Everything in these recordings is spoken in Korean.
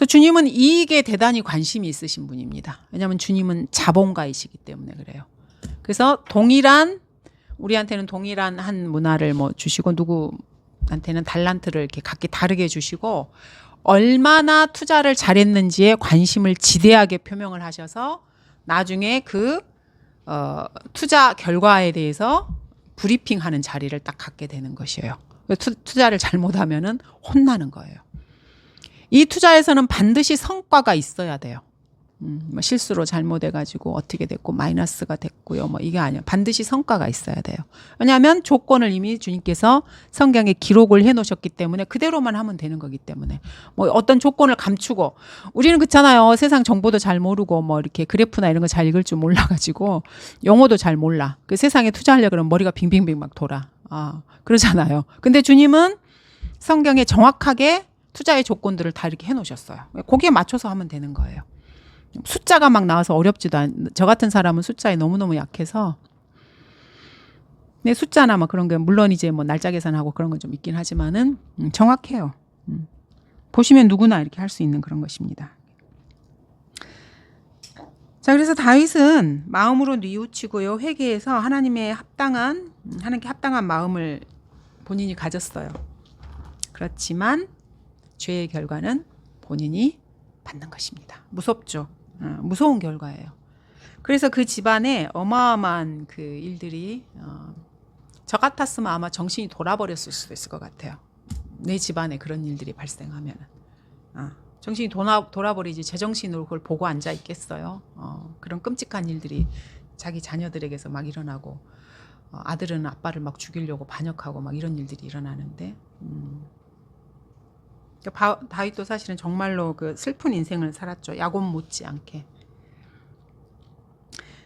그래서 주님은 이익에 대단히 관심이 있으신 분입니다. 왜냐하면 주님은 자본가이시기 때문에 그래요. 그래서 동일한 우리한테는 동일한 한 문화를 뭐 주시고 누구한테는 달란트를 이렇게 각기 다르게 주시고 얼마나 투자를 잘했는지에 관심을 지대하게 표명을 하셔서 나중에 그 어, 투자 결과에 대해서 브리핑하는 자리를 딱 갖게 되는 것이에요. 투, 투자를 잘못하면은 혼나는 거예요. 이 투자에서는 반드시 성과가 있어야 돼요. 음, 뭐 실수로 잘못해가지고 어떻게 됐고 마이너스가 됐고요. 뭐 이게 아니야. 반드시 성과가 있어야 돼요. 왜냐하면 조건을 이미 주님께서 성경에 기록을 해놓으셨기 때문에 그대로만 하면 되는 거기 때문에 뭐 어떤 조건을 감추고 우리는 그렇잖아요. 세상 정보도 잘 모르고 뭐 이렇게 그래프나 이런 거 잘 읽을 줄 몰라가지고 영어도 잘 몰라. 그 세상에 투자하려 그러면 머리가 빙빙빙 막 돌아. 아 그러잖아요. 근데 주님은 성경에 정확하게 투자의 조건들을 다 이렇게 해놓으셨어요. 거기에 맞춰서 하면 되는 거예요. 숫자가 막 나와서 어렵지도 않. 저 같은 사람은 숫자에 너무 너무 약해서. 내 숫자나 막 그런 게 물론 이제 뭐 날짜 계산하고 그런 건 좀 있긴 하지만은 음, 정확해요. 음. 보시면 누구나 이렇게 할 수 있는 그런 것입니다. 자, 그래서 다윗은 마음으로 뉘우치고요, 회개해서 하나님의 합당한 음, 하나님께 합당한 마음을 본인이 가졌어요. 그렇지만 죄의 결과는 본인이 받는 것입니다. 무섭죠. 어, 무서운 결과예요. 그래서 그 집안에 어마어마한 그 일들이 어, 저 같았으면 아마 정신이 돌아버렸을 수도 있을 것 같아요. 내 집안에 그런 일들이 발생하면 어, 정신이 돌아, 돌아버리지 제정신으로 그걸 보고 앉아 있겠어요. 어, 그런 끔찍한 일들이 자기 자녀들에게서 막 일어나고 어, 아들은 아빠를 막 죽이려고 반역하고 막 이런 일들이 일어나는데 음, 바, 다윗도 사실은 정말로 그 슬픈 인생을 살았죠. 야곱 못지않게.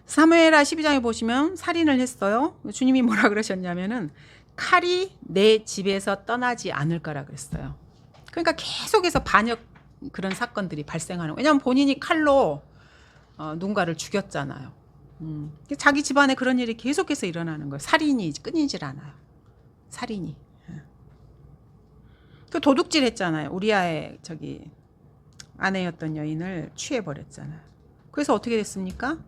사무엘하 12장에 보시면 살인을 했어요. 주님이 뭐라 그러셨냐면은 칼이 내 집에서 떠나지 않을 거라 그랬어요. 그러니까 계속해서 반역 그런 사건들이 발생하는. 왜냐하면 본인이 칼로 어, 누군가를 죽였잖아요. 음. 자기 집안에 그런 일이 계속해서 일어나는 거예요. 살인이 끊이질 않아요. 살인이. 그 도둑질 했잖아요. 우리아의 저기 아내였던 여인을 취해 버렸잖아요. 그래서 어떻게 됐습니까?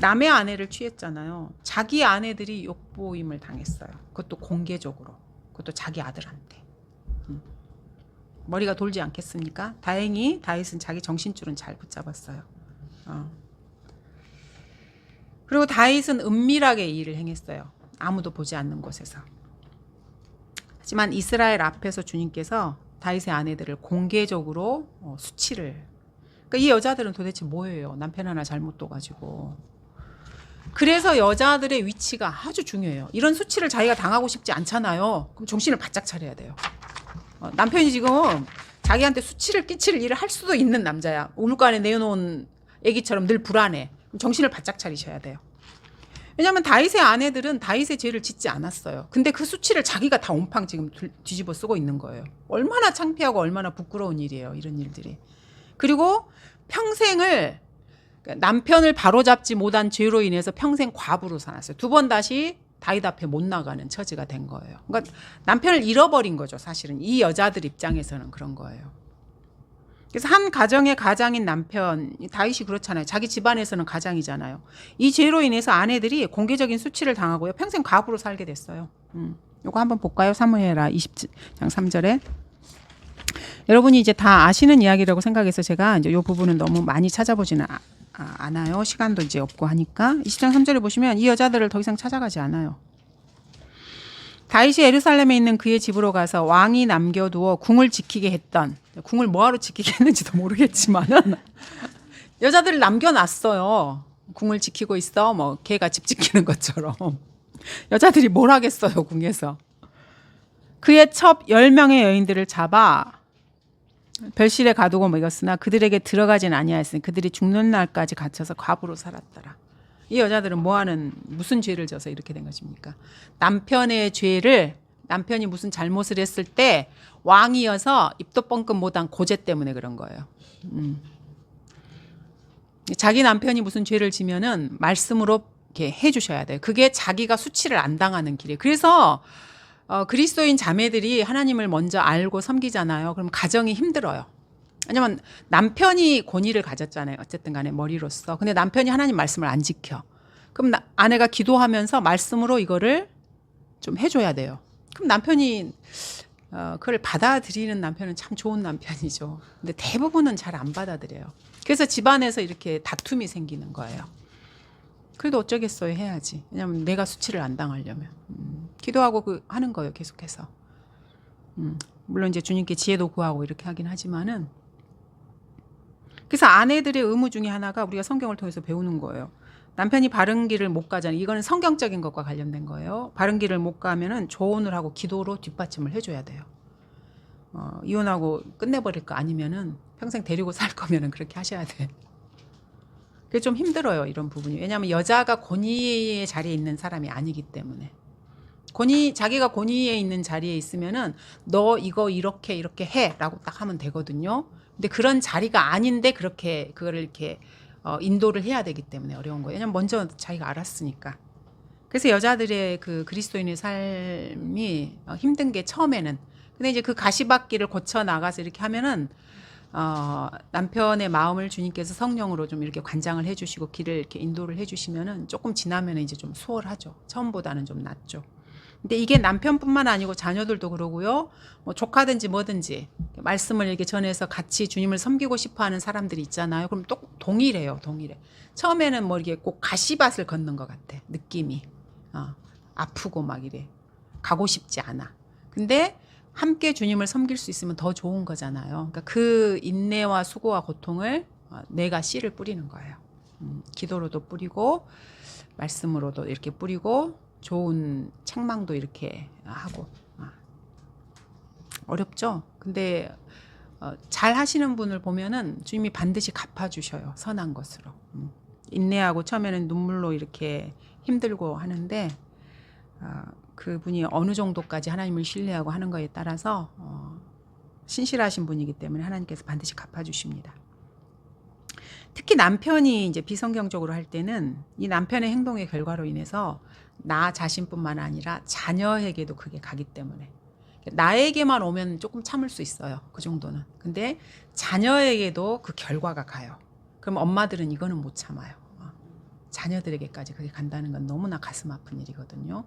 남의 아내를 취했잖아요. 자기 아내들이 욕보임을 당했어요. 그것도 공개적으로. 그것도 자기 아들한테. 음. 머리가 돌지 않겠습니까? 다행히 다윗은 자기 정신줄은 잘 붙잡았어요. 어. 그리고 다윗은 은밀하게 일을 행했어요. 아무도 보지 않는 곳에서. 하지만 이스라엘 앞에서 주님께서 다윗의 아내들을 공개적으로 어, 수치를. 그러니까 이 여자들은 도대체 뭐예요? 남편 하나 잘못 둬가지고. 그래서 여자들의 위치가 아주 중요해요. 이런 수치를 자기가 당하고 싶지 않잖아요. 그럼 정신을 바짝 차려야 돼요. 어, 남편이 지금 자기한테 수치를 끼칠 일을 할 수도 있는 남자야. 우물가에 내어놓은 애기처럼 늘 불안해. 정신을 바짝 차리셔야 돼요. 왜냐하면 다윗의 아내들은 다윗의 죄를 짓지 않았어요. 근데 그 수치를 자기가 다 온팡 지금 뒤집어 쓰고 있는 거예요. 얼마나 창피하고 얼마나 부끄러운 일이에요. 이런 일들이. 그리고 평생을 그러니까 남편을 바로잡지 못한 죄로 인해서 평생 과부로 살았어요. 두 번 다시 다윗 앞에 못 나가는 처지가 된 거예요. 그러니까 남편을 잃어버린 거죠. 사실은 이 여자들 입장에서는 그런 거예요. 그래서 한 가정의 가장인 남편 다윗이 그렇잖아요. 자기 집안에서는 가장이잖아요. 이 죄로 인해서 아내들이 공개적인 수치를 당하고요. 평생 과부로 살게 됐어요. 음. 요거 한번 볼까요? 사무엘하 20장 3절에 여러분이 이제 다 아시는 이야기라고 생각해서 제가 이제 요 부분은 너무 많이 찾아보지는 아, 아, 않아요. 시간도 이제 없고 하니까 20장 3절에 보시면 이 여자들을 더 이상 찾아가지 않아요. 다윗이 에루살렘에 있는 그의 집으로 가서 왕이 남겨두어 궁을 지키게 했던 궁을 뭐하러 지키게 했는지도 모르겠지만 여자들을 남겨놨어요. 궁을 지키고 있어. 뭐 개가 집 지키는 것처럼 여자들이 뭘 하겠어요 궁에서. 그의 첩 10명의 여인들을 잡아 별실에 가두고 먹였으나 그들에게 들어가진 아니하였으니 그들이 죽는 날까지 갇혀서 과부로 살았더라. 이 여자들은 뭐하는 무슨 죄를 져서 이렇게 된 것입니까? 남편의 죄를 남편이 무슨 잘못을 했을 때 왕이어서 입도 뻥끗 못한 고제 때문에 그런 거예요. 음. 자기 남편이 무슨 죄를 지면은 말씀으로 이렇게 해주셔야 돼요. 그게 자기가 수치를 안 당하는 길이에요. 그래서 어, 그리스도인 자매들이 하나님을 먼저 알고 섬기잖아요. 그럼 가정이 힘들어요. 왜냐면 남편이 권위를 가졌잖아요. 어쨌든 간에 머리로서. 근데 남편이 하나님 말씀을 안 지켜. 그럼 나- 아내가 기도하면서 말씀으로 이거를 좀 해줘야 돼요. 그럼 남편이 어, 그걸 받아들이는 남편은 참 좋은 남편이죠. 근데 대부분은 잘 안 받아들여요. 그래서 집안에서 이렇게 다툼이 생기는 거예요. 그래도 어쩌겠어요. 해야지. 왜냐면 내가 수치를 안 당하려면. 음, 기도하고 그 하는 거예요. 계속해서. 음, 물론 이제 주님께 지혜도 구하고 이렇게 하긴 하지만은 그래서 아내들의 의무 중에 하나가 우리가 성경을 통해서 배우는 거예요. 남편이 바른 길을 못 가잖아요. 이거는 성경적인 것과 관련된 거예요. 바른 길을 못 가면은 조언을 하고 기도로 뒷받침을 해줘야 돼요. 어, 이혼하고 끝내버릴 거 아니면은 평생 데리고 살 거면은 그렇게 하셔야 돼. 그게 좀 힘들어요 이런 부분이. 왜냐하면 여자가 권위의 자리에 있는 사람이 아니기 때문에. 권위 자기가 권위에 있는 자리에 있으면은 너 이거 이렇게 이렇게 해라고 딱 하면 되거든요. 근데 그런 자리가 아닌데 그렇게 그거를 이렇게 어, 인도를 해야 되기 때문에 어려운 거예요. 왜냐면 먼저 자기가 알았으니까. 그래서 여자들의 그 그리스도인의 삶이 어, 힘든 게 처음에는. 근데 이제 그 가시밭길을 거쳐 나가서 이렇게 하면은 어, 남편의 마음을 주님께서 성령으로 좀 이렇게 관장을 해주시고 길을 이렇게 인도를 해주시면은 조금 지나면 이제 좀 수월하죠. 처음보다는 좀 낫죠. 근데 이게 남편뿐만 아니고 자녀들도 그러고요. 뭐 조카든지 뭐든지 말씀을 이렇게 전해서 같이 주님을 섬기고 싶어 하는 사람들이 있잖아요. 그럼 또 동일해요, 동일해. 처음에는 뭐 이렇게 꼭 가시밭을 걷는 것 같아, 느낌이. 어, 아프고 막 이래. 가고 싶지 않아. 근데 함께 주님을 섬길 수 있으면 더 좋은 거잖아요. 그러니까 그 인내와 수고와 고통을 어, 내가 씨를 뿌리는 거예요. 음, 기도로도 뿌리고 말씀으로도 이렇게 뿌리고 좋은 책망도 이렇게 하고 아, 어렵죠. 근데 어, 잘 하시는 분을 보면은 주님이 반드시 갚아주셔요. 선한 것으로 음. 인내하고 처음에는 눈물로 이렇게 힘들고 하는데 어, 그분이 어느 정도까지 하나님을 신뢰하고 하는 거에 따라서 어, 신실하신 분이기 때문에 하나님께서 반드시 갚아주십니다. 특히 남편이 이제 비성경적으로 할 때는 이 남편의 행동의 결과로 인해서 나 자신뿐만 아니라 자녀에게도 그게 가기 때문에 나에게만 오면 조금 참을 수 있어요. 그 정도는. 근데 자녀에게도 그 결과가 가요. 그럼 엄마들은 이거는 못 참아요. 어. 자녀들에게까지 그게 간다는 건 너무나 가슴 아픈 일이거든요.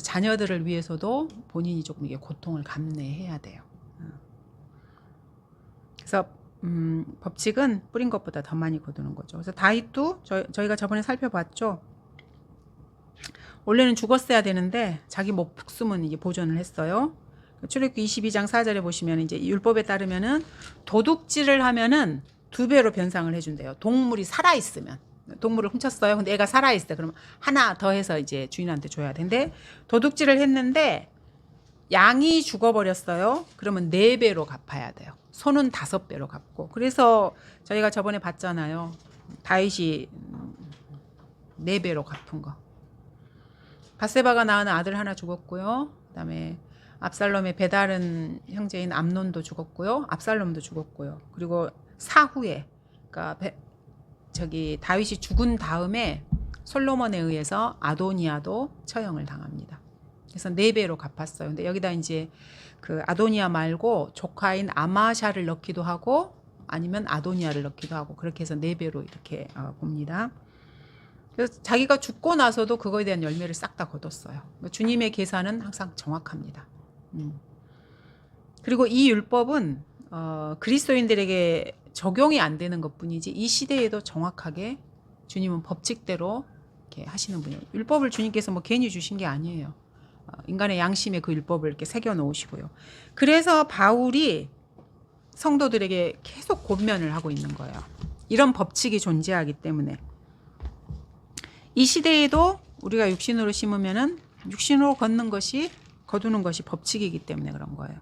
자녀들을 위해서도 본인이 조금 이게 고통을 감내해야 돼요. 어. 그래서 음, 법칙은 뿌린 것보다 더 많이 거두는 거죠. 그래서 다윗도 저, 저희가 저번에 살펴봤죠. 원래는 죽었어야 되는데 자기 목숨은 이제 보존을 했어요. 출애굽기 22장 4절에 보시면 이제 율법에 따르면은 도둑질을 하면은 두 배로 변상을 해준대요. 동물이 살아 있으면 동물을 훔쳤어요. 근데 애가 살아 있어. 그러면 하나 더 해서 이제 주인한테 줘야 되는데 도둑질을 했는데 양이 죽어버렸어요. 그러면 네 배로 갚아야 돼요. 손은 다섯 배로 갚고. 그래서 저희가 저번에 봤잖아요. 다윗이 네 배로 갚은 거. 바세바가 낳은 아들 하나 죽었고요. 그다음에 압살롬의 배다른 형제인 암논도 죽었고요. 압살롬도 죽었고요. 그리고 사후에 그러니까 배, 저기 다윗이 죽은 다음에 솔로몬에 의해서 아도니아도 처형을 당합니다. 그래서 네 배로 갚았어요. 근데 여기다 이제 그 아도니아 말고 조카인 아마샤를 넣기도 하고 아니면 아도니아를 넣기도 하고 그렇게 해서 네 배로 이렇게 어, 봅니다. 그래서 자기가 죽고 나서도 그거에 대한 열매를 싹 다 거뒀어요. 주님의 계산은 항상 정확합니다. 음. 그리고 이 율법은 어, 그리스도인들에게 적용이 안 되는 것뿐이지 이 시대에도 정확하게 주님은 법칙대로 이렇게 하시는 분이에요. 율법을 주님께서 뭐 괜히 주신 게 아니에요. 어, 인간의 양심에 그 율법을 이렇게 새겨 놓으시고요. 그래서 바울이 성도들에게 계속 권면을 하고 있는 거예요. 이런 법칙이 존재하기 때문에 이 시대에도 우리가 육신으로 심으면은 육신으로 걷는 것이 거두는 것이 법칙이기 때문에 그런 거예요.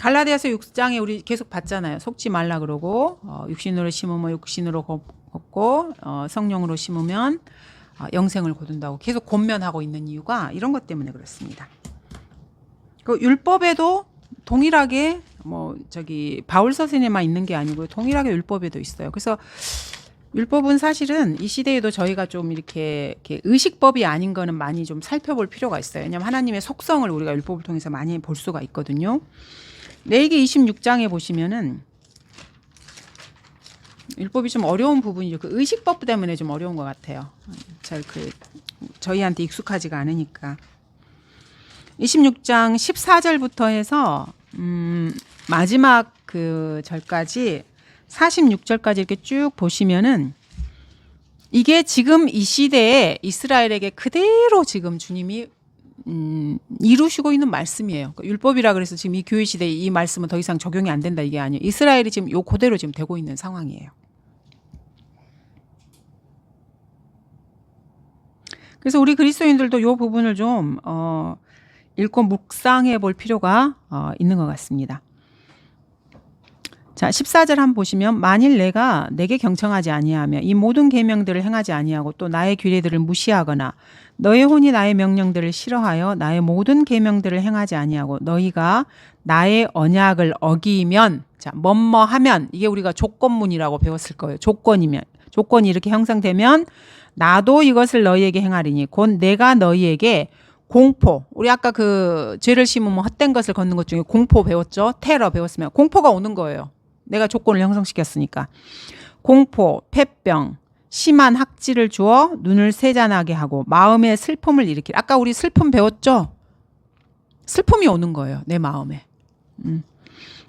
갈라디아서 6장에 우리 계속 봤잖아요. 속지 말라 그러고 어, 육신으로 심으면 육신으로 걷고 어, 성령으로 심으면 어, 영생을 거둔다고 계속 권면하고 있는 이유가 이런 것 때문에 그렇습니다. 그 율법에도 동일하게 뭐 저기 바울 서신에만 있는 게 아니고 동일하게 율법에도 있어요. 그래서 율법은 사실은 이 시대에도 저희가 좀 이렇게, 이렇게 의식법이 아닌 거는 많이 좀 살펴볼 필요가 있어요. 왜냐하면 하나님의 속성을 우리가 율법을 통해서 많이 볼 수가 있거든요. 레이기 26장에 보시면은 율법이 좀 어려운 부분이죠. 그 의식법 때문에 좀 어려운 것 같아요. 잘 그 저희한테 익숙하지가 않으니까. 26장 14절부터 해서 음, 마지막 그 절까지 46절까지 이렇게 쭉 보시면은 이게 지금 이 시대에 이스라엘에게 그대로 지금 주님이 음, 이루시고 있는 말씀이에요. 그러니까 율법이라 그래서 지금 이 교회 시대에 이 말씀은 더 이상 적용이 안 된다 이게 아니에요. 이스라엘이 지금 요 그대로 지금 되고 있는 상황이에요. 그래서 우리 그리스도인들도 요 부분을 좀 어, 읽고 묵상해 볼 필요가 어, 있는 것 같습니다. 자, 14절 한번 보시면 만일 내가 내게 경청하지 아니하며 이 모든 계명들을 행하지 아니하고 또 나의 규례들을 무시하거나 너의 혼이 나의 명령들을 싫어하여 나의 모든 계명들을 행하지 아니하고 너희가 나의 언약을 어기면 자, 뭐뭐 하면 이게 우리가 조건문이라고 배웠을 거예요. 조건이면 조건이 이렇게 형성되면 나도 이것을 너희에게 행하리니 곧 내가 너희에게 공포. 우리 아까 그 죄를 심으면 헛된 것을 걷는 것 중에 공포 배웠죠? 테러 배웠으면 공포가 오는 거예요. 내가 조건을 형성시켰으니까. 공포, 폐병, 심한 학질을 주어 눈을 세잔하게 하고 마음의 슬픔을 일으킬. 아까 우리 슬픔 배웠죠? 슬픔이 오는 거예요. 내 마음에. 음.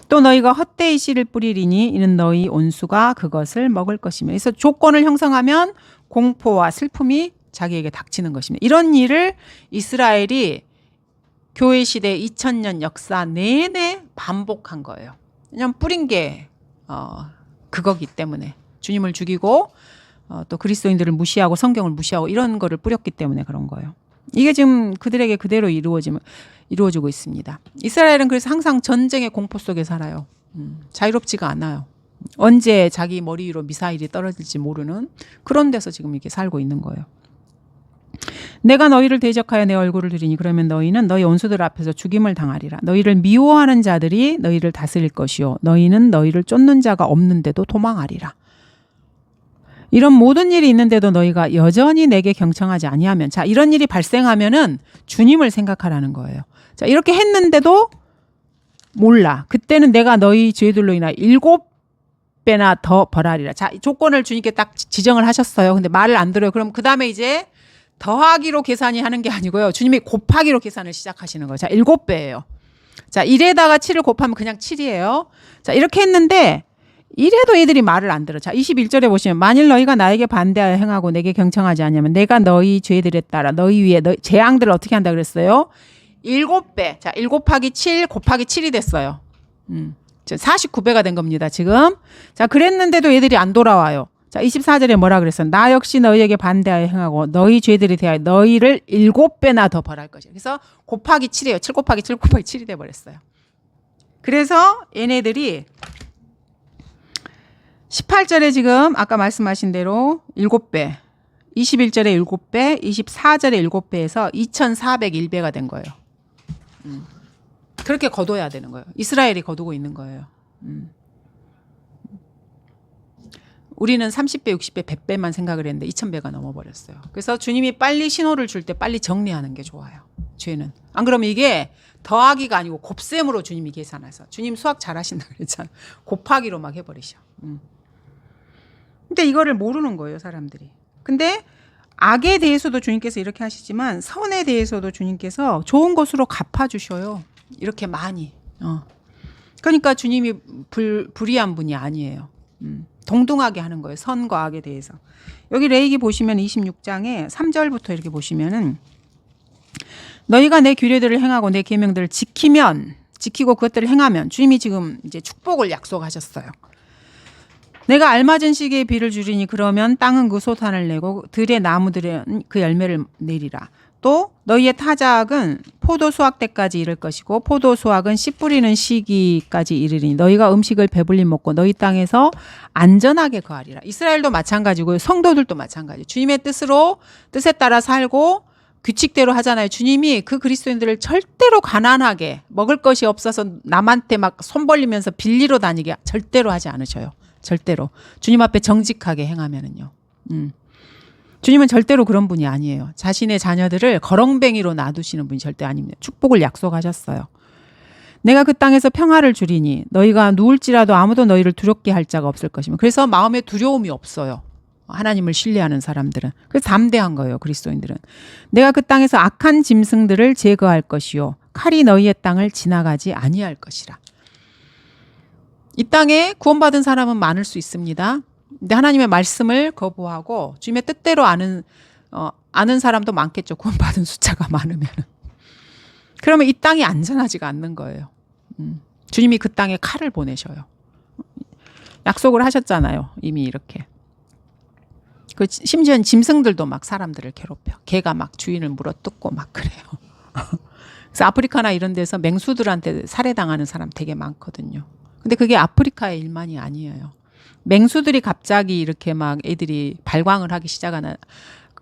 또 너희가 헛되이 씨를 뿌리리니 이는 너희 온수가 그것을 먹을 것이며. 그래서 조건을 형성하면 공포와 슬픔이 자기에게 닥치는 것입니다. 이런 일을 이스라엘이 교회 시대 2000년 역사 내내 반복한 거예요. 그냥 뿌린 게 어, 그거기 때문에 주님을 죽이고 어, 또 그리스도인들을 무시하고 성경을 무시하고 이런 거를 뿌렸기 때문에 그런 거예요. 이게 지금 그들에게 그대로 이루어지면 이루어지고 있습니다. 이스라엘은 그래서 항상 전쟁의 공포 속에 살아요. 음, 자유롭지가 않아요. 언제 자기 머리 위로 미사일이 떨어질지 모르는 그런 데서 지금 이렇게 살고 있는 거예요. 내가 너희를 대적하여 내 얼굴을 들이니 그러면 너희는 너희 원수들 앞에서 죽임을 당하리라. 너희를 미워하는 자들이 너희를 다스릴 것이요 너희는 너희를 쫓는 자가 없는데도 도망하리라. 이런 모든 일이 있는데도 너희가 여전히 내게 경청하지 아니하면 자 이런 일이 발생하면은 주님을 생각하라는 거예요. 자 이렇게 했는데도 몰라. 그때는 내가 너희 죄들로 인하 일곱 배나 더 벌하리라. 자 조건을 주님께 딱 지정을 하셨어요. 근데 말을 안 들어요. 그럼 그 다음에 이제 더하기로 계산이 하는 게 아니고요. 주님이 곱하기로 계산을 시작하시는 거예요. 자, 일곱 배예요. 자, 1에다가 7을 곱하면 그냥 7이에요. 자, 이렇게 했는데 이래도 얘들이 말을 안 들어. 자, 21절에 보시면 만일 너희가 나에게 반대하여 행하고 내게 경청하지 않으면 내가 너희 죄들에 따라 너희 위에 너희 재앙들을 어떻게 한다 그랬어요? 일곱 배. 자, 1 곱하기 7 곱하기 7이 됐어요. 음. 49배가 된 겁니다, 지금. 자, 그랬는데도 얘들이 안 돌아와요. 자, 24절에 뭐라 그랬어? 나 역시 너희에게 반대하여 행하고 너희 죄들이 대하여 너희를 일곱 배나 더 벌할 것이야. 그래서 곱하기 7이에요. 7 곱하기 7 곱하기 7이 돼 버렸어요. 그래서 얘네들이 18절에 지금 아까 말씀하신 대로 7배, 21절에 7배, 24절에 7배에서 2401배가 된 거예요. 음. 그렇게 거둬야 되는 거예요. 이스라엘이 거두고 있는 거예요. 음. 우리는 30배, 60배, 100배만 생각을 했는데 2000배가 넘어버렸어요. 그래서 주님이 빨리 신호를 줄 때 빨리 정리하는 게 좋아요. 죄는. 안 그러면 이게 더하기가 아니고 곱셈으로 주님이 계산해서. 주님 수학 잘하신다 그랬잖아. 곱하기로 막 해버리셔. 음. 근데 이거를 모르는 거예요, 사람들이. 근데 악에 대해서도 주님께서 이렇게 하시지만 선에 대해서도 주님께서 좋은 것으로 갚아주셔요. 이렇게 많이. 어. 그러니까 주님이 불, 불의한 분이 아니에요. 음. 동등하게 하는 거예요. 선과 악에 대해서. 여기 레이기 보시면 26장에 3절부터 이렇게 보시면은 너희가 내 규례들을 행하고 내 계명들을 지키면 지키고 그것들을 행하면 주님이 지금 이제 축복을 약속하셨어요. 내가 알맞은 시기에 비를 주리니 그러면 땅은 그 소탄을 내고 들의 나무들은 그 열매를 내리라. 또 너희의 타작은 포도 수확 때까지 이를 것이고 포도 수확은 씨 뿌리는 시기까지 이르리니 너희가 음식을 배불리 먹고 너희 땅에서 안전하게 거하리라. 이스라엘도 마찬가지고 성도들도 마찬가지. 주님의 뜻으로 뜻에 따라 살고 규칙대로 하잖아요. 주님이 그 그리스도인들을 절대로 가난하게 먹을 것이 없어서 남한테 막 손 벌리면서 빌리러 다니게 절대로 하지 않으셔요. 절대로. 주님 앞에 정직하게 행하면은요. 음. 주님은 절대로 그런 분이 아니에요. 자신의 자녀들을 거렁뱅이로 놔두시는 분이 절대 아닙니다. 축복을 약속하셨어요. 내가 그 땅에서 평화를 주리니 너희가 누울지라도 아무도 너희를 두렵게 할 자가 없을 것이며 그래서 마음에 두려움이 없어요. 하나님을 신뢰하는 사람들은 그래서 담대한 거예요. 그리스도인들은 내가 그 땅에서 악한 짐승들을 제거할 것이요 칼이 너희의 땅을 지나가지 아니할 것이라. 이 땅에 구원받은 사람은 많을 수 있습니다. 근데 하나님의 말씀을 거부하고 주님의 뜻대로 아는 어, 아는 사람도 많겠죠. 구원받은 숫자가 많으면. 그러면 이 땅이 안전하지가 않는 거예요. 음. 주님이 그 땅에 칼을 보내셔요. 약속을 하셨잖아요. 이미 이렇게. 그 심지어는 짐승들도 막 사람들을 괴롭혀. 개가 막 주인을 물어뜯고 막 그래요. 그래서 아프리카나 이런 데서 맹수들한테 살해당하는 사람 되게 많거든요. 근데 그게 아프리카의 일만이 아니에요. 맹수들이 갑자기 이렇게 막 애들이 발광을 하기 시작하나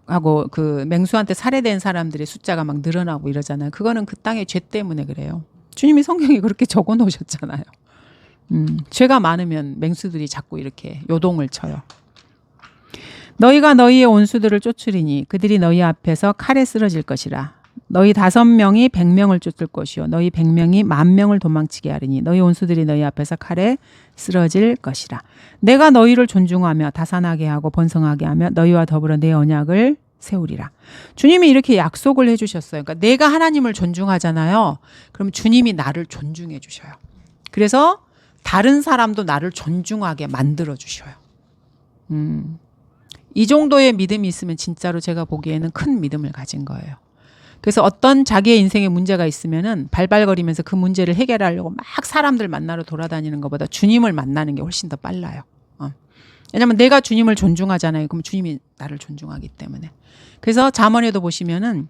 하고 그 맹수한테 살해된 사람들의 숫자가 막 늘어나고 이러잖아요. 그거는 그 땅의 죄 때문에 그래요. 주님이 성경에 그렇게 적어 놓으셨잖아요. 음, 죄가 많으면 맹수들이 자꾸 이렇게 요동을 쳐요. 너희가 너희의 온수들을 쫓으리니 그들이 너희 앞에서 칼에 쓰러질 것이라. 너희 다섯 명이 백 명을 쫓을 것이요 너희 백 명이 만 명을 도망치게 하리니 너희 온수들이 너희 앞에서 칼에 쓰러질 것이라. 내가 너희를 존중하며 다산하게 하고 번성하게 하며 너희와 더불어 내 언약을 세우리라. 주님이 이렇게 약속을 해 주셨어요. 그러니까 내가 하나님을 존중하잖아요. 그럼 주님이 나를 존중해 주셔요. 그래서 다른 사람도 나를 존중하게 만들어 주셔요. 음. 이 정도의 믿음이 있으면 진짜로 제가 보기에는 큰 믿음을 가진 거예요. 그래서 어떤 자기의 인생에 문제가 있으면은 발발거리면서 그 문제를 해결하려고 막 사람들 만나러 돌아다니는 것보다 주님을 만나는 게 훨씬 더 빨라요. 어. 왜냐면 내가 주님을 존중하잖아요. 그럼 주님이 나를 존중하기 때문에. 그래서 잠언에도 보시면은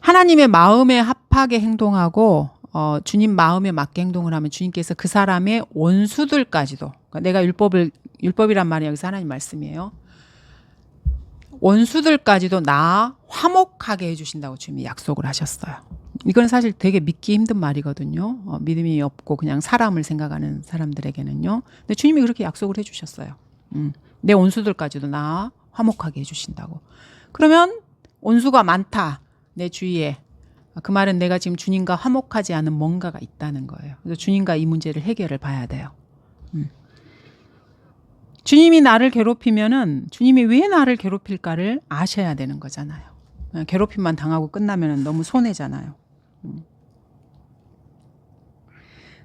하나님의 마음에 합하게 행동하고 어, 주님 마음에 맞게 행동을 하면 주님께서 그 사람의 원수들까지도 그러니까 내가 율법을 율법이란 말이 여기서 하나님 말씀이에요. 원수들까지도 나 화목하게 해주신다고 주님이 약속을 하셨어요. 이건 사실 되게 믿기 힘든 말이거든요. 어, 믿음이 없고 그냥 사람을 생각하는 사람들에게는요. 근데 주님이 그렇게 약속을 해주셨어요. 음, 내 원수들까지도 나 화목하게 해주신다고. 그러면 원수가 많다 내 주위에 그 말은 내가 지금 주님과 화목하지 않은 뭔가가 있다는 거예요. 그래서 주님과 이 문제를 해결을 봐야 돼요. 음. 주님이 나를 괴롭히면은 주님이 왜 나를 괴롭힐까를 아셔야 되는 거잖아요. 괴롭힘만 당하고 끝나면 너무 손해잖아요. 음.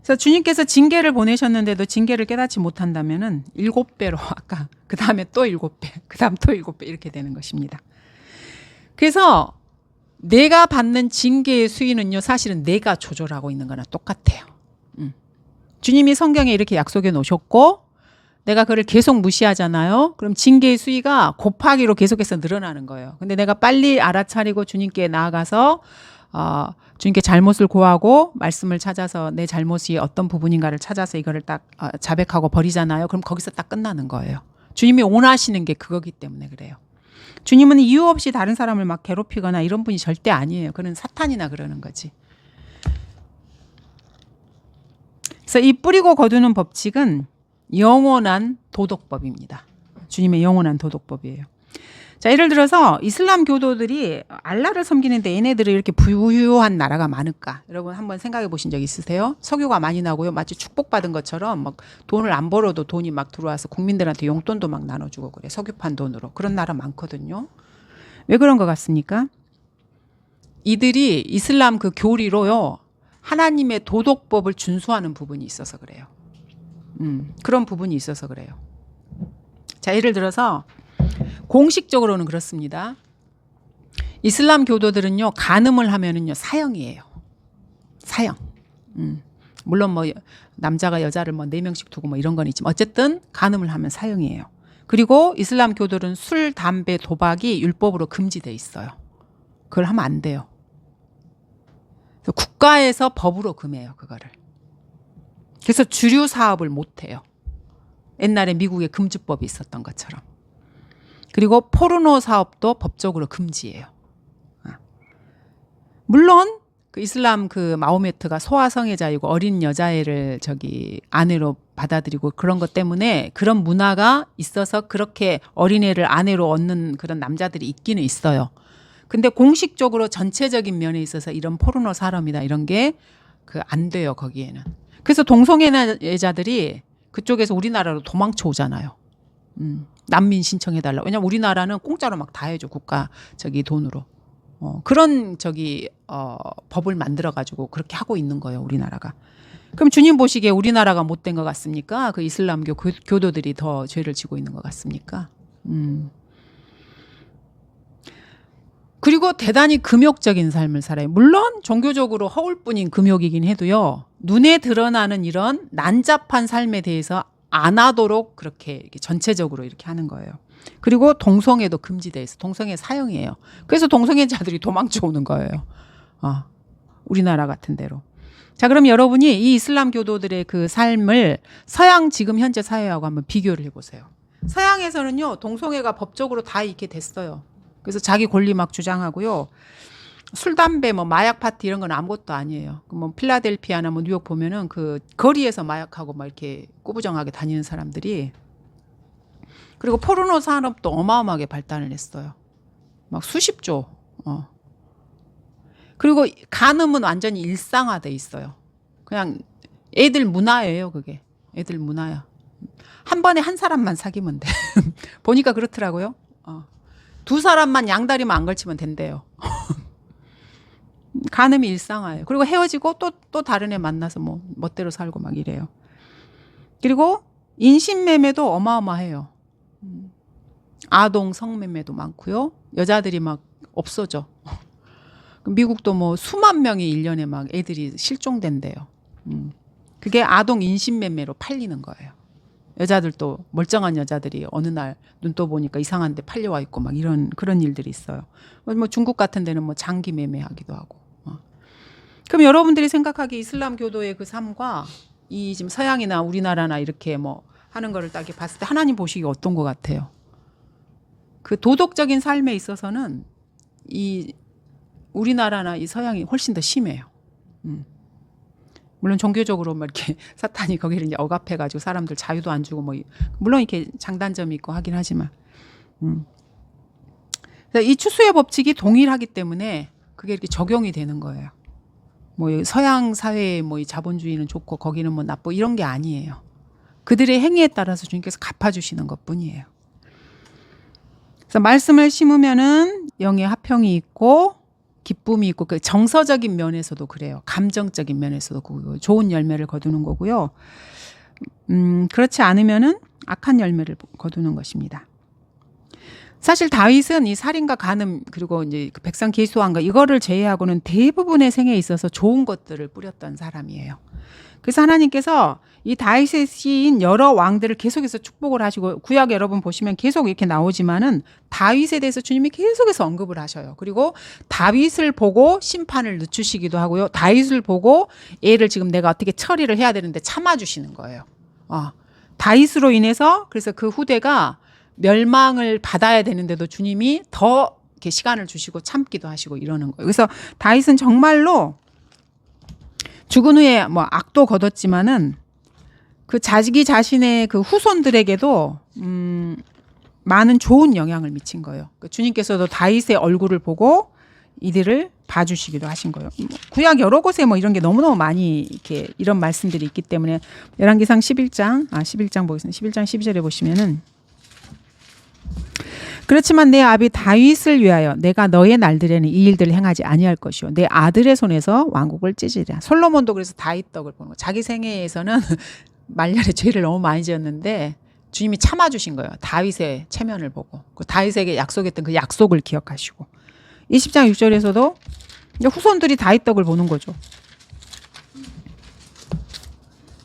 그래서 주님께서 징계를 보내셨는데도 징계를 깨닫지 못한다면은 일곱 배로 아까 그 다음에 또 일곱 배, 그 다음 또 일곱 배 이렇게 되는 것입니다. 그래서 내가 받는 징계의 수위는요 사실은 내가 조절하고 있는 거나 똑같아요. 음. 주님이 성경에 이렇게 약속해 놓으셨고 내가 그를 계속 무시하잖아요. 그럼 징계의 수위가 곱하기로 계속해서 늘어나는 거예요. 근데 내가 빨리 알아차리고 주님께 나아가서 어, 주님께 잘못을 고하고 말씀을 찾아서 내 잘못이 어떤 부분인가를 찾아서 이거를 딱 어, 자백하고 버리잖아요. 그럼 거기서 딱 끝나는 거예요. 주님이 원하시는 게 그거기 때문에 그래요. 주님은 이유 없이 다른 사람을 막 괴롭히거나 이런 분이 절대 아니에요. 그는 사탄이나 그러는 거지. 그래서 이 뿌리고 거두는 법칙은 영원한 도덕법입니다. 주님의 영원한 도덕법이에요. 자, 예를 들어서 이슬람 교도들이 알라를 섬기는데 얘네들이 이렇게 부유한 나라가 많을까? 여러분 한번 생각해 보신 적 있으세요? 석유가 많이 나고요. 마치 축복받은 것처럼 막 돈을 안 벌어도 돈이 막 들어와서 국민들한테 용돈도 막 나눠주고 그래. 석유판 돈으로. 그런 나라 많거든요. 왜 그런 것 같습니까? 이들이 이슬람 그 교리로요. 하나님의 도덕법을 준수하는 부분이 있어서 그래요. 음, 그런 부분이 있어서 그래요. 자, 예를 들어서 공식적으로는 그렇습니다. 이슬람 교도들은요 간음을 하면은요 사형이에요. 사형. 음, 물론 뭐 남자가 여자를 뭐 네 명씩 두고 뭐 이런 건 있지만 어쨌든 간음을 하면 사형이에요. 그리고 이슬람 교도는 술, 담배, 도박이 율법으로 금지돼 있어요. 그걸 하면 안 돼요. 국가에서 법으로 금해요 그거를. 그래서 주류 사업을 못 해요. 옛날에 미국에 금주법이 있었던 것처럼. 그리고 포르노 사업도 법적으로 금지예요. 아. 물론 그 이슬람 그 마호메트가 소아 성애자이고 어린 여자애를 저기 아내로 받아들이고 그런 것 때문에 그런 문화가 있어서 그렇게 어린애를 아내로 얻는 그런 남자들이 있기는 있어요. 근데 공식적으로 전체적인 면에 있어서 이런 포르노 사람이다 이런 게 그 안 돼요 거기에는. 그래서 동성애자들이 그쪽에서 우리나라로 도망쳐 오잖아요. 음, 난민 신청해 달라. 왜냐면 우리나라는 공짜로 막 다 해줘 국가 저기 돈으로. 어, 그런 저기 어, 법을 만들어 가지고 그렇게 하고 있는 거예요 우리나라가. 그럼 주님 보시기에 우리나라가 못된 것 같습니까? 그 이슬람교 교, 교도들이 더 죄를 지고 있는 것 같습니까? 음. 그리고 대단히 금욕적인 삶을 살아요. 물론 종교적으로 허울뿐인 금욕이긴 해도요. 눈에 드러나는 이런 난잡한 삶에 대해서 안 하도록 그렇게 전체적으로 이렇게 하는 거예요. 그리고 동성애도 금지돼 있어. 동성애 사형이에요. 그래서 동성애자들이 도망쳐 오는 거예요. 어, 우리나라 같은 데로. 자, 그럼 여러분이 이 이슬람 교도들의 그 삶을 서양 지금 현재 사회하고 한번 비교를 해보세요. 서양에서는요, 동성애가 법적으로 다 이렇게 됐어요. 그래서 자기 권리 막 주장하고요. 술, 담배, 뭐 마약 파티 이런 건 아무것도 아니에요. 그뭐 필라델피아나 뭐 뉴욕 보면은 그 거리에서 마약하고 막 이렇게 꾸부정하게 다니는 사람들이 그리고 포르노 산업도 어마어마하게 발달을 했어요. 막 수십 조. 어. 그리고 간음은 완전히 일상화돼 있어요. 그냥 애들 문화예요, 그게. 애들 문화야. 한 번에 한 사람만 사귀면 돼. 보니까 그렇더라고요. 어. 두 사람만 양다리만 안 걸치면 된대요. 간음이 일상화예요. 그리고 헤어지고 또, 또 다른 애 만나서 뭐, 멋대로 살고 막 이래요. 그리고 인신매매도 어마어마해요. 음. 아동 성매매도 많고요. 여자들이 막 없어져. 미국도 뭐 수만 명이 일년에막 애들이 실종된대요. 음. 그게 아동 인신매매로 팔리는 거예요. 여자들도 멀쩡한 여자들이 어느 날 눈 떠 보니까 이상한데 팔려와 있고 막 이런 그런 일들이 있어요. 뭐 중국 같은 데는 뭐 장기 매매하기도 하고. 어. 그럼 여러분들이 생각하기 이슬람 교도의 그 삶과 이 지금 서양이나 우리나라나 이렇게 뭐 하는 거를 딱 봤을 때 하나님 보시기 어떤 것 같아요? 그 도덕적인 삶에 있어서는 이 우리나라나 이 서양이 훨씬 더 심해요. 음. 물론 종교적으로 막 이렇게 사탄이 거기를 이제 억압해가지고 사람들 자유도 안 주고 뭐 이- 물론 이렇게 장단점이 있고 하긴 하지만, 음. 이 추수의 법칙이 동일하기 때문에 그게 이렇게 적용이 되는 거예요. 뭐이 서양 사회의 뭐 이 자본주의는 좋고 거기는 뭐 나쁘고 이런 게 아니에요. 그들의 행위에 따라서 주님께서 갚아주시는 것뿐이에요. 그래서 말씀을 심으면은 영의 화평이 있고 기쁨이 있고 그 정서적인 면에서도 그래요. 감정적인 면에서도 그 좋은 열매를 거두는 거고요. 음, 그렇지 않으면은 악한 열매를 거두는 것입니다. 사실 다윗은 이 살인과 간음 그리고 이제 그 백성 계수한가 이거를 제외하고는 대부분의 생에 있어서 좋은 것들을 뿌렸던 사람이에요. 그래서 하나님께서 이 다윗의 시인 여러 왕들을 계속해서 축복을 하시고 구약 여러분 보시면 계속 이렇게 나오지만은 다윗에 대해서 주님이 계속해서 언급을 하셔요. 그리고 다윗을 보고 심판을 늦추시기도 하고요. 다윗을 보고 얘를 지금 내가 어떻게 처리를 해야 되는데 참아 주시는 거예요. 어. 다윗으로 인해서 그래서 그 후대가 멸망을 받아야 되는데도 주님이 더 이렇게 시간을 주시고 참기도 하시고 이러는 거예요. 그래서 다윗은 정말로 죽은 후에 뭐 악도 거뒀지만은 그 자기 자신의 그 후손들에게도 음 많은 좋은 영향을 미친 거예요. 그 주님께서도 다윗의 얼굴을 보고 이들을 봐주시기도 하신 거예요. 뭐 구약 여러 곳에 뭐 이런 게 너무너무 많이 이렇게 이런 말씀들이 있기 때문에 열왕기상 11장 아 11장 보겠습니다. 11장 12절에 보시면은 그렇지만 내 아비 다윗을 위하여 내가 너의 날들에는 이 일들을 행하지 아니할 것이요 내 아들의 손에서 왕국을 찢으리라. 솔로몬도 그래서 다윗 덕을 보는 거. 자기 생애에서는 말년에 죄를 너무 많이 지었는데 주님이 참아 주신 거예요. 다윗의 체면을 보고 그 다윗에게 약속했던 그 약속을 기억하시고 20장 6절에서도 이제 후손들이 다윗 덕을 보는 거죠.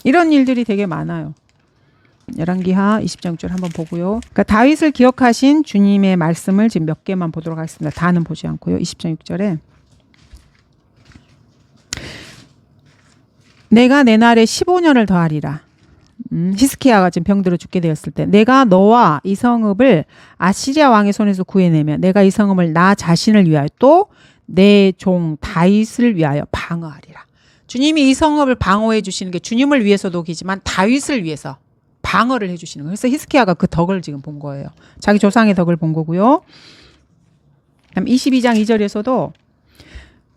이런 일들이 되게 많아요. 열왕기하 20장 6절 한번 보고요. 그러니까 다윗을 기억하신 주님의 말씀을 지금 몇 개만 보도록 하겠습니다. 다는 보지 않고요. 20장 6절에 내가 내 날에 15년을 더하리라. 음, 히스키야가 지금 병들어 죽게 되었을 때 내가 너와 이 성읍을 아시리아 왕의 손에서 구해내면 내가 이 성읍을 나 자신을 위하여 또 내 종 다윗을 위하여 방어하리라. 주님이 이 성읍을 방어해 주시는 게 주님을 위해서도 기지만 다윗을 위해서 방어를 해 주시는 거예요. 그래서 히스키야가 그 덕을 지금 본 거예요. 자기 조상의 덕을 본 거고요. 그다음 22장 2절에서도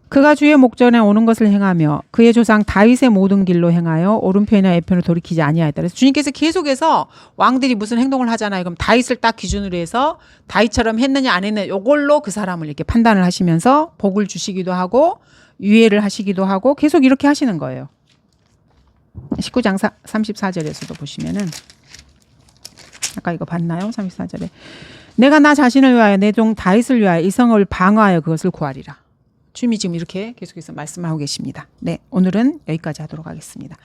그가 주의 목전에 오는 것을 행하며 그의 조상 다윗의 모든 길로 행하여 오른편이나 예편을 돌이키지 아니하였다. 그래서 주님께서 계속해서 왕들이 무슨 행동을 하잖아요. 그럼 다윗을 딱 기준으로 해서 다윗처럼 했느냐 안 했느냐 요걸로 그 사람을 이렇게 판단을 하시면서 복을 주시기도 하고 유예를 하시기도 하고 계속 이렇게 하시는 거예요. 19장 34절에서도 보시면은 아까 이거 봤나요? 34절에 내가 나 자신을 위하여 내 종 다윗을 위하여 이 성을 방어하여 그것을 구하리라. 주님이 지금 이렇게 계속해서 말씀하고 계십니다. 네, 오늘은 여기까지 하도록 하겠습니다.